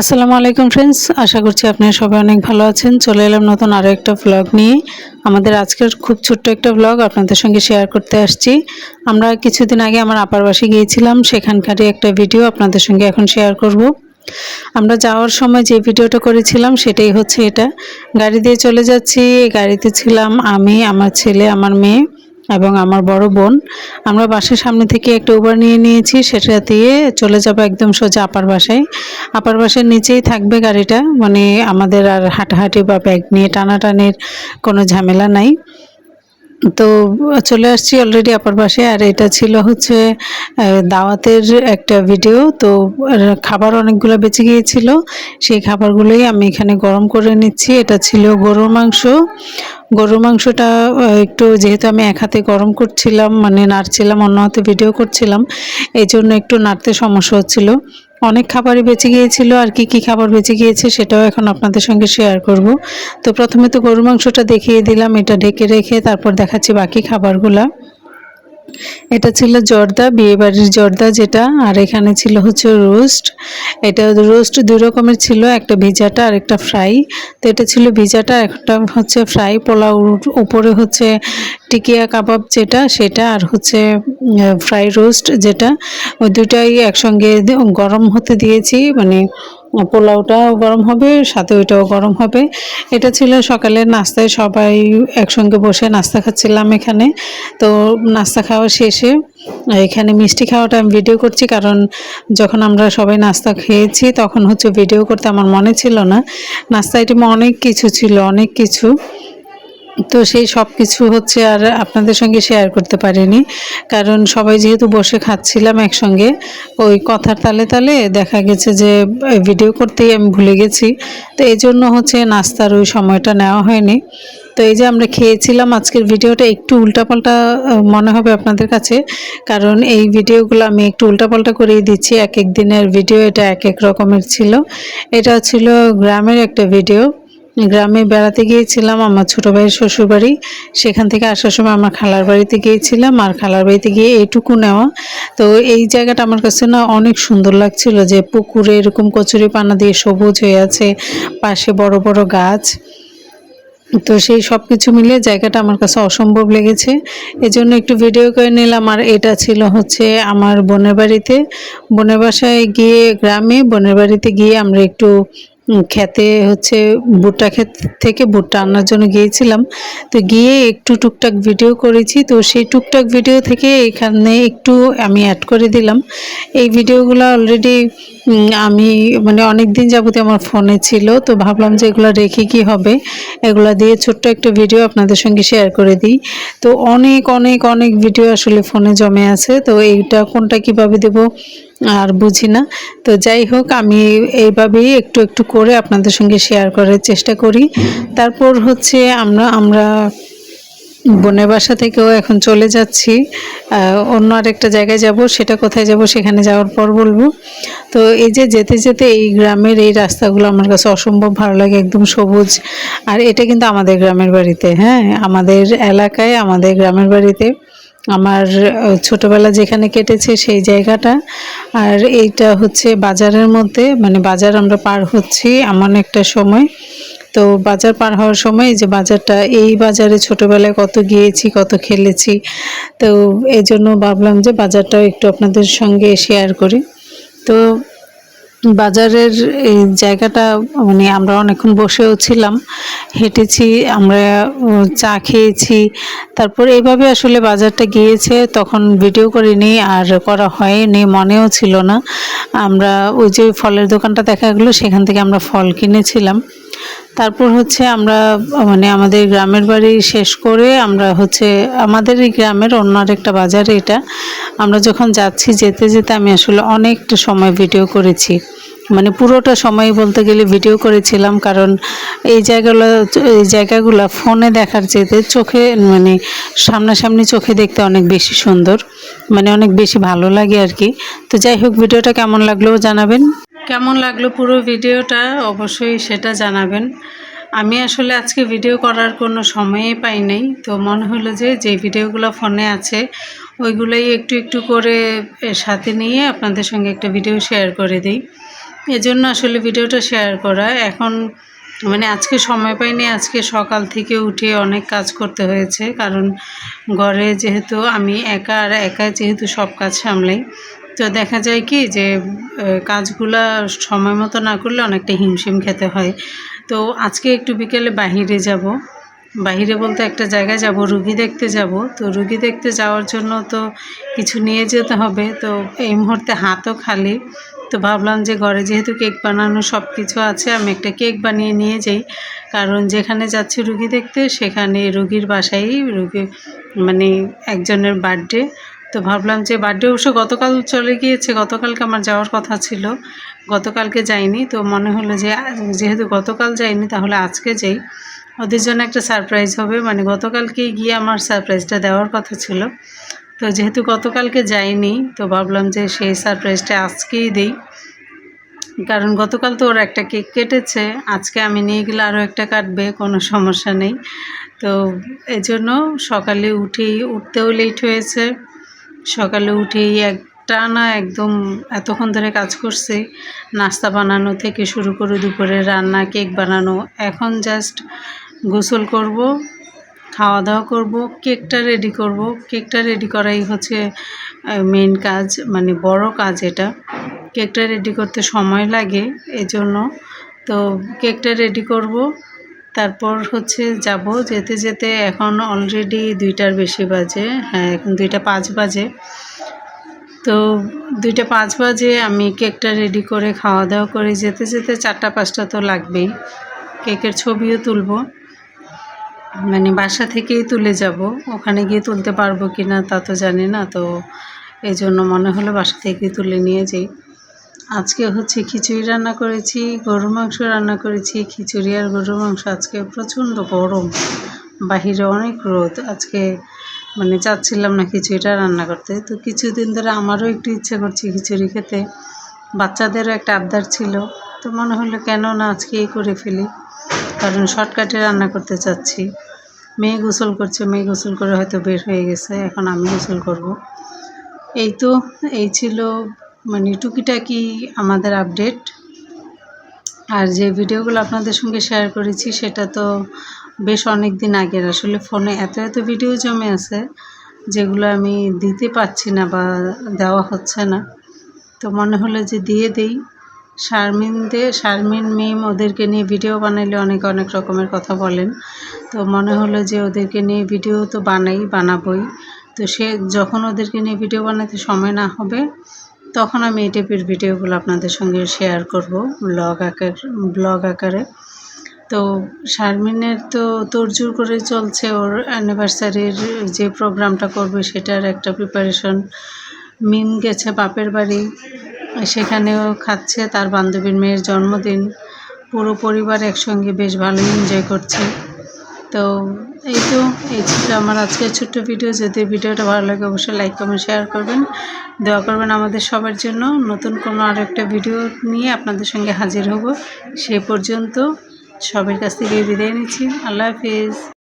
আসসালামু আলাইকুম ফ্রেন্ডস আশা করছি আপনারা সবাই অনেক ভালো আছেন। চলে এলাম নতুন আরও একটা ভ্লগ নিয়ে। আমাদের আজকের খুব ছোট্ট একটা ভ্লগ আপনাদের সঙ্গে শেয়ার করতে আসছি। আমরা কিছুদিন আগে আমার আপার বাসে গিয়েছিলাম, সেখানকারই একটা ভিডিও আপনাদের সঙ্গে এখন শেয়ার করব। আমরা যাওয়ার সময় যে ভিডিওটা করেছিলাম, সেটাই হচ্ছে এটা। গাড়ি দিয়ে চলে যাচ্ছি গাড়িতে ছিলাম আমি, আমার ছেলে, আমার মেয়ে। এবং আমার বড় বোন। আমরা বাসের সামনে থেকে একটা উবার নিয়ে নিয়েছি, সেটা দিয়ে চলে যাব একদম সোজা আপার বাসায়। আপার বাসার নিচেই থাকবে গাড়িটা মানে আমাদের আর হাঁটাহাঁটি বা ব্যাগ নিয়ে টানাটানির কোনো ঝামেলা নাই। তো চলে আসছি অলরেডি আপার পাশে আর এটা ছিল হচ্ছে দাওয়াতের একটা ভিডিও তো খাবার অনেকগুলো বেঁচে গিয়েছিল, সেই খাবারগুলোই আমি এখানে গরম করে নিচ্ছি। এটা ছিল গরুর মাংস। গরুর মাংসটা একটু যেহেতু আমি এক হাতে গরম করছিলাম মানে নাড়ছিলাম, অন্য হাতে ভিডিও করছিলাম, এই জন্য একটু নাড়তে সমস্যা হচ্ছিল। অনেক খাবারই বেঁচে গিয়েছিল আর কি কি খাবার বেঁচে গিয়েছে সেটাও এখন আপনাদের সঙ্গে শেয়ার করব। তো প্রথমে তো গরুর মাংসটা দেখিয়ে দিলাম, এটা ঢেকে রেখে তারপর দেখাচ্ছি বাকি খাবারগুলা। এটা ছিল জর্দা, বিয়েবাড়ির জর্দা যেটা, আর এখানে ছিল হচ্ছে রোস্ট। এটা রোস্ট দুই রকমের ছিল, একটা ভিজাটা আর একটা ফ্রাই। তো এটা ছিল ভিজাটা, একটা হচ্ছে ফ্রাই পোলাও উপরে হচ্ছে টিকিয়া কাবাব যেটা, সেটা আর হচ্ছে ফ্রাই রোস্ট যেটা। ওই দুটাই একসঙ্গে গরম হতে দিয়েছি মানে পোলাওটাও গরম হবে, সাথে ওইটাও গরম হবে। এটা ছিল সকালের নাস্তায়, সবাই একসঙ্গে বসে নাস্তা খাচ্ছিলাম এখানে। তো নাস্তা খাওয়া শেষে, এখানে মিষ্টি খাওয়াটা আমি ভিডিও করছি কারণ যখন আমরা সবাই নাস্তা খেয়েছি তখন হচ্ছে ভিডিও করতে আমার মনে ছিল না। নাস্তা আইটেমে অনেক কিছু ছিল, অনেক কিছু। তো সেই সব কিছু হচ্ছে আর আপনাদের সঙ্গে শেয়ার করতে পারিনি। কারণ সবাই যেহেতু বসে খাচ্ছিলাম একসঙ্গে, ওই কথার তালে তালে দেখা গেছে যে ভিডিও করতেই আমি ভুলে গেছি। তো এই জন্য হচ্ছে নাস্তার ওই সময়টা নেওয়া হয়নি। তো এই যে আমরা খেয়েছিলাম আজকের ভিডিওটা একটু উল্টাপাল্টা মনে হবে আপনাদের কাছে। কারণ এই ভিডিওগুলো আমি একটু উল্টাপাল্টা করেই দিচ্ছি। এক এক দিনের ভিডিও এটা এক এক রকমের ছিল। এটা ছিল গ্রামের একটা ভিডিও গ্রামে বেড়াতে গিয়েছিলাম, আমার ছোটো ভাইয়ের শ্বশুরবাড়ি। সেখান থেকে আসার সময় আমার খালার বাড়িতে গিয়েছিলাম, আর খালার বাড়িতে গিয়ে এইটুকু নেওয়া। তো এই জায়গাটা আমার কাছে না অনেক সুন্দর লাগছিল যে পুকুরে এরকম কচুরি পানা দিয়ে সবুজ হয়ে আছে, পাশে বড় বড় গাছ। তো সেই সব কিছু মিলিয়ে জায়গাটা আমার কাছে অসম্ভব লেগেছে। এজন্য একটু ভিডিও করে নিলাম, আর এটা ছিল হচ্ছে আমার বোনের বাড়িতে। বোনের বাসায় গিয়ে, গ্রামে বোনের বাড়িতে গিয়ে আমরা একটু খেতে হচ্ছে ভুট্টা ক্ষেত থেকে ভুট্টা আনার জন্য গিয়েছিলাম। তো গিয়ে একটু টুকটাক ভিডিও করেছি। তো সেই টুকটাক ভিডিও থেকে এখানে একটু আমি অ্যাড করে দিলাম। এই ভিডিওগুলো অলরেডি আমি মানে অনেক দিন যাবতীয় আমার ফোনে ছিল। তো ভাবলাম যে এগুলো রেখে কি হবে? এগুলো দিয়ে ছোট্ট একটা ভিডিও আপনাদের সঙ্গে শেয়ার করে দিই। তো অনেক অনেক অনেক ভিডিও আসলে ফোনে জমে আছে। তো এইটা কোনটা কীভাবে দেব? আর বুঝি না। তো যাই হোক, আমি এইভাবেই একটু একটু করে আপনাদের সঙ্গে শেয়ার করার চেষ্টা করি। তারপর হচ্ছে আমরা আমরা বোনের বাসা থেকেও এখন চলে যাচ্ছি। অন্য আরেকটা জায়গায় যাব, সেটা কোথায় যাব সেখানে যাওয়ার পর বলব। তো এই যে যেতে যেতে এই গ্রামের এই রাস্তাগুলো আমার কাছে অসম্ভব ভালো লাগে, একদম সবুজ। আর এটা কিন্তু আমাদের গ্রামের বাড়িতে হ্যাঁ আমাদের এলাকায়, আমাদের গ্রামের বাড়িতে। আমার ছোটবেলা যেখানে কেটেছে সেই জায়গাটা। আর এইটা হচ্ছে বাজারের মধ্যে মানে বাজার আমরা পার হচ্ছি এমন একটা সময়। তো বাজার পার হওয়ার সময় যে বাজারটা, এই বাজারে ছোটবেলায় কত গিয়েছি, কত খেলেছি। তো এই জন্য ভাবলাম যে বাজারটাও একটু আপনাদের সঙ্গে শেয়ার করি। তো বাজারের এই জায়গাটা মানে আমরা অনেকক্ষণ বসেও ছিলাম, হেঁটেছি, আমরা চা খেয়েছি। তারপর এইভাবে আসলে বাজারটা গিয়েছে, তখন ভিডিও করিনি, আর করা হয়নি, মনেও ছিল না। আমরা ওই যে ফলের দোকানটা দেখা গেলো, সেখান থেকে আমরা ফল কিনেছিলাম। তারপর হচ্ছে আমরা মানে আমাদের গ্রামের বাড়ি শেষ করে আমরা হচ্ছে, আমাদের এই গ্রামের অন্য আরেকটা বাজারে এটা। আমরা যখন যাচ্ছি, যেতে যেতে আমি আসলে অনেকটা সময় ভিডিও করেছি। মানে পুরোটা সময় বলতে গেলে ভিডিও করেছিলাম, কারণ এই জায়গাগুলো এই জায়গাগুলো ফোনে দেখার চেয়ে চোখে মানে সামনাসামনি চোখে দেখতে অনেক বেশি সুন্দর মানে অনেক বেশি ভালো লাগে আর কি। তো যাই হোক ভিডিওটা কেমন লাগল জানাবেন? কেমন লাগল পুরো ভিডিওটা অবশ্যই সেটা জানাবেন। আমি আসলে আজকে ভিডিও করার কোনো সময়ই পাই নাই। তো মনে হলো যে যে ভিডিওগুলো ফোনে আছে, ওইগুলোই একটু একটু করে সাথে নিয়ে আপনাদের সঙ্গে একটা ভিডিও শেয়ার করে দিই। এজন্য আসলে ভিডিওটা শেয়ার করা। এখন মানে আজকে সময় পাইনি, আজকে সকাল থেকে উঠে অনেক কাজ করতে হয়েছে। কারণ ঘরে যেহেতু আমি একা আর একা যেহেতু সব কাজ সামলাই, তো দেখা যায় কি যে কাজগুলা সময় মতো না করলে অনেকটা হিমশিম খেতে হয়। তো আজকে একটু বিকেলে বাহিরে যাব। বাহিরে বলতে একটা জায়গায় যাব, রুগী দেখতে যাব। তো রুগী দেখতে যাওয়ার জন্য তো কিছু নিয়ে যেতে হবে। তো এই মুহূর্তে হাতও খালি। তো ভাবলাম যে ঘরে যেহেতু কেক বানানো সব কিছু আছে, আমি একটা কেক বানিয়ে নিয়ে যাই। কারণ যেখানে যাচ্ছি রুগী দেখতে, সেখানে রুগীর বাসায় রুগী মানে একজনের বার্থডে। তো ভাবলাম যে বার্থডে অবশ্য গতকাল চলে গিয়েছে, গতকালকে আমার যাওয়ার কথা ছিল। গতকালকে যাইনি, তো মনে হলো যে যেহেতু গতকাল যাইনি, তাহলে আজকে যাই। ওদের জন্য একটা সারপ্রাইজ হবে মানে গতকালকে গিয়ে আমার সারপ্রাইজটা দেওয়ার কথা ছিল। তো যেহেতু গতকালকে যাইনি, তো ভাবলাম যে সেই সারপ্রাইজটা আজকেই দিই। কারণ গতকাল তো ওর একটা কেক কেটেছে, আজকে আমি নিয়ে গেলে আরও একটা কাটবে, কোনো সমস্যা নেই। তো এজন্য সকালে উঠেই, উঠতেও লেট হয়েছে। সকালে উঠেই একটা না একদম এতক্ষণ ধরে কাজ করছি, নাস্তা বানানো থেকে শুরু করে দুপুরে রান্না, কেক বানানো। এখন জাস্ট গোসল করব খাওয়া দাওয়া করব, কেকটা রেডি করব। কেকটা রেডি করাই হচ্ছে মেন কাজ মানে বড় কাজ এটা। কেকটা রেডি করতে সময় লাগে এজন্য। তো কেকটা রেডি করব, তারপর হচ্ছে যাব যেতে যেতে এখন অলরেডি দুইটার বেশি বাজে হ্যাঁ এখন দুইটা পাঁচ বাজে। তো দুইটা পাঁচ বাজে আমি কেকটা রেডি করে খাওয়া দাওয়া করে যেতে যেতে চারটা পাঁচটা তো লাগবেই। কেকের ছবিও তুলবো। মানে বাসা থেকেই তুলে যাব। ওখানে গিয়ে তুলতে পারব কি না তা তো জানি না, তো এই জন্য মনে হলো বাসা থেকেই তুলে নিয়ে যাই। আজকে হচ্ছে খিচুড়ি রান্না করেছি, গরুর মাংস রান্না করেছি, খিচুড়ি আর গরুর মাংস। আজকে প্রচণ্ড গরম, বাহিরে অনেক রোদ। আজকে মানে চাচ্ছিলাম না খিচুড়িটা রান্না করতে। তো কিছুদিন ধরে আমারও একটু ইচ্ছে করছে খিচুড়ি খেতে। বাচ্চাদেরও একটা আবদার ছিল, তো মনে হলো কেন না আজকেই করে ফেলি। কারণ শর্টকাটে রান্না করতে চাচ্ছি। মেয়ে গোসল করছে, মেয়ে গোসল করে হয়তো বের হয়ে গেছে, এখন আমি গোসল করব। এই তো, এই ছিল মানে টুকিটাকি আমাদের আপডেট। আর যে ভিডিওগুলো আপনাদের সঙ্গে শেয়ার করেছি, সেটা তো বেশ অনেক দিন আগের। আসলে ফোনে এত এত ভিডিও জমে আছে, যেগুলো আমি দিতে পারছি না বা দেওয়া হচ্ছে না। তো মনে হলো যে দিয়ে দেই। শারমিন দে শারমিন মিম ওদেরকে নিয়ে ভিডিও বানাইলে অনেক অনেক রকমের কথা বলেন। তো মনে হলো যে ওদেরকে নিয়ে ভিডিও তো বানাই, বানাবই। তো সে যখন ওদেরকে নিয়ে ভিডিও বানাতে সময় না হবে, তখন আমি এই টাইপের ভিডিওগুলো আপনাদের সঙ্গে শেয়ার করব ব্লগ আকার ব্লগ আকারে। তো শারমিনের তো তোড়জোড় করে চলছে ওর অ্যানিভার্সারির যে প্রোগ্রামটা করবে, সেটার একটা প্রিপারেশন মিম গেছে বাপের বাড়ি। সেখানেও খাচ্ছে, তার বান্ধবীর মেয়ের জন্মদিন। পুরো পরিবার একসঙ্গে বেশ ভালোই এনজয় করছে। তো এই তো, এই ছিল আমার আজকের ছোট্ট ভিডিও যদি ভিডিওটা ভালো লাগে, অবশ্যই লাইক কমেন্ট শেয়ার করবেন। দোয়া করবেন আমাদের সবার জন্য। নতুন কোনো আরও একটা ভিডিও নিয়ে আপনাদের সঙ্গে হাজির হব। সে পর্যন্ত সবার কাছ থেকে বিদায় নিচ্ছি। আল্লাহ হাফিজ।